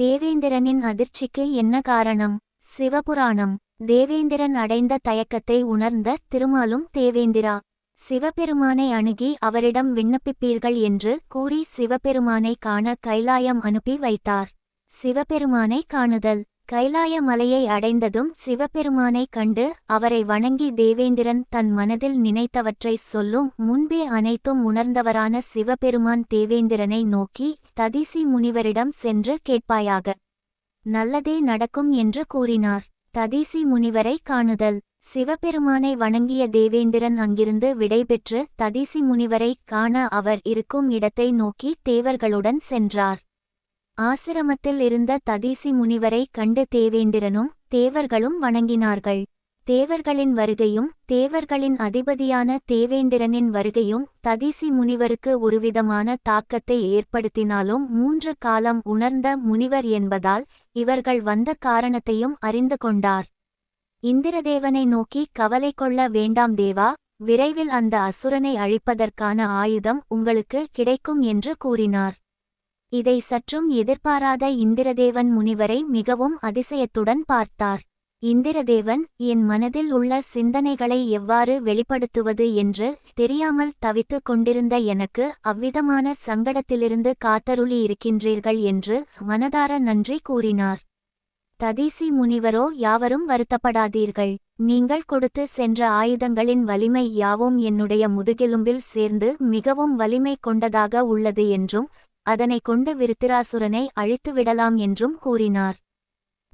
தேவேந்திரனின் அதிர்ச்சிக்கு என்ன காரணம்? சிவபுராணம். தேவேந்திரன் அடைந்த தயக்கத்தை உணர்ந்த திருமாலும் தேவேந்திரா. சிவபெருமானை அணுகி அவரிடம் விண்ணப்பிப்பீர்கள் என்று கூறி சிவபெருமானை காண கைலாயம் அனுப்பி வைத்தார். சிவபெருமானை காணுதல். கைலாய மலையை அடைந்ததும் சிவபெருமானை கண்டு அவரை வணங்கி தேவேந்திரன் தன் மனதில் நினைத்தவற்றை சொல்லும் முன்பே அனைத்தும் உணர்ந்தவரான சிவபெருமான் தேவேந்திரனை நோக்கி ததிசி முனிவரிடம் சென்று கேட்பாயாக. நல்லதே நடக்கும் என்று கூறினார். ததிசி முனிவரை காணுதல். சிவபெருமானை வணங்கிய தேவேந்திரன் அங்கிருந்து விடைபெற்று ததிசி முனிவரை காண அவர் இருக்கும் இடத்தை நோக்கி தேவர்களுடன் சென்றார். ஆசிரமத்தில் இருந்த ததீசி முனிவரை கண்டு தேவேந்திரனும் தேவர்களும் வணங்கினார்கள். தேவர்களின் வருகையும் தேவர்களின் அதிபதியான தேவேந்திரனின் வருகையும் ததீசி முனிவருக்கு ஒருவிதமான தாக்கத்தை ஏற்படுத்தினாலும் மூன்று காலம் உணர்ந்த முனிவர் என்பதால் இவர்கள் வந்த காரணத்தையும் அறிந்து கொண்டார். இந்திரதேவனை நோக்கி கவலை கொள்ள வேண்டாம் தேவா விரைவில் அந்த அசுரனை அழிப்பதற்கான ஆயுதம் உங்களுக்கு கிடைக்கும் என்று கூறினார். இதை சற்றும் எதிர்பாராத இந்திரதேவன் முனிவரை மிகவும் அதிசயத்துடன் பார்த்தார். இந்திரதேவன் என் மனதில் உள்ள சிந்தனைகளை எவ்வாறு வெளிப்படுத்துவது என்று தெரியாமல் தவித்துக் கொண்டிருந்த எனக்கு அவ்விதமான சங்கடத்திலிருந்து காத்தருளி இருக்கின்றீர்கள் என்று மனதார நன்றி கூறினார். ததீசி முனிவரோ யாவரும் வருத்தப்படாதீர்கள். நீங்கள் கொடுத்து சென்ற ஆயுதங்களின் வலிமை யாவும் என்னுடைய முதுகெலும்பில் சேர்ந்து மிகவும் வலிமை கொண்டதாக உள்ளது என்றும் அதனை கொண்டு விருத்திராசுரனை அழித்துவிடலாம் என்றும் கூறினார்.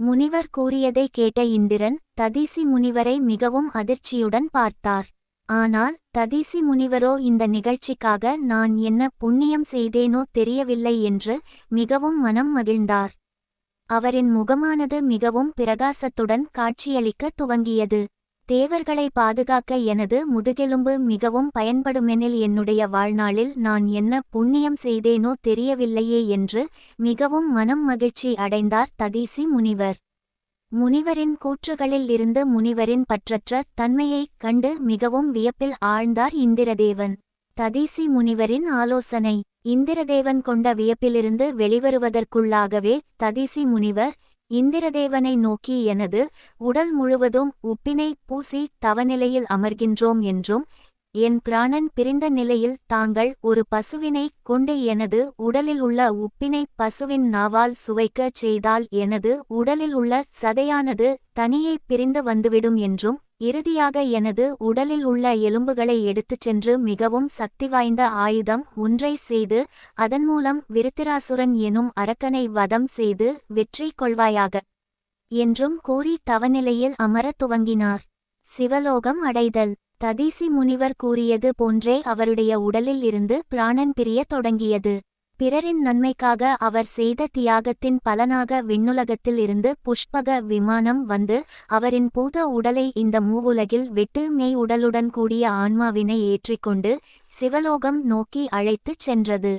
முனிவர் கூறியதை கேட்ட இந்திரன் ததீசி முனிவரை மிகவும் அதிர்ச்சியுடன் பார்த்தார். ஆனால் ததீசி முனிவரோ இந்த நிகழ்ச்சிக்காக நான் என்ன புண்ணியம் செய்தேனோ தெரியவில்லை என்று மிகவும் மனம் மகிழ்ந்தார். அவரின் முகமானது மிகவும் பிரகாசத்துடன் காட்சியளிக்க துவங்கியது. தேவர்களை பாதுகாக்க எனது முதுகெலும்பு மிகவும் பயன்படுமெனில் என்னுடைய வாழ்நாளில் நான் என்ன புண்ணியம் செய்தேனோ தெரியவில்லையே என்று மிகவும் மனம் மகிழ்ச்சி அடைந்தார் ததீசி முனிவர். முனிவரின் கூற்றுகளில் இருந்து முனிவரின் பற்றற்ற தன்மையைக் கண்டு மிகவும் வியப்பில் ஆழ்ந்தார் இந்திரதேவன். ததீசி முனிவரின் ஆலோசனை இந்திரதேவன் கொண்ட வியப்பிலிருந்து வெளிவருவதற்குள்ளாகவே ததீசி முனிவர் இந்திரதேவனை நோக்கி எனது உடல் முழுவதும் உப்பினை பூசி தவநிலையில் அமர்கின்றோம் என்றும் என் பிராணன் பிரிந்த நிலையில் தாங்கள் ஒரு பசுவினை கொண்டு எனது உடலில் உள்ள உப்பினை பசுவின் நாவால் சுவைக்கச் செய்தால் எனது உடலில் உள்ள சதையானது தனியே பிரிந்து வந்துவிடும் என்றும் இறுதியாக எனது உடலில் உள்ள எலும்புகளை எடுத்துச் சென்று மிகவும் சக்தி வாய்ந்த ஆயுதம் ஒன்றை செய்து அதன் மூலம் விருத்திராசுரன் எனும் அரக்கனை வதம் செய்து வெற்றி கொள்வாயாக என்றும் கூறி தவநிலையில் அமரத் துவங்கினார். சிவலோகம் அடைதல். ததீசி முனிவர் கூறியது போன்றே அவருடைய உடலில் இருந்து பிராணன் பிரியத் தொடங்கியது. பிறரின் நன்மைக்காக அவர் செய்த தியாகத்தின் பலனாக விண்ணுலகத்தில் இருந்து புஷ்பக விமானம் வந்து அவரின் பூத உடலை இந்த மூவுலகில் விட்டு மெய் உடலுடன் கூடிய ஆன்மாவினை ஏற்றிக்கொண்டு சிவலோகம் நோக்கி அழைத்துச் சென்றது.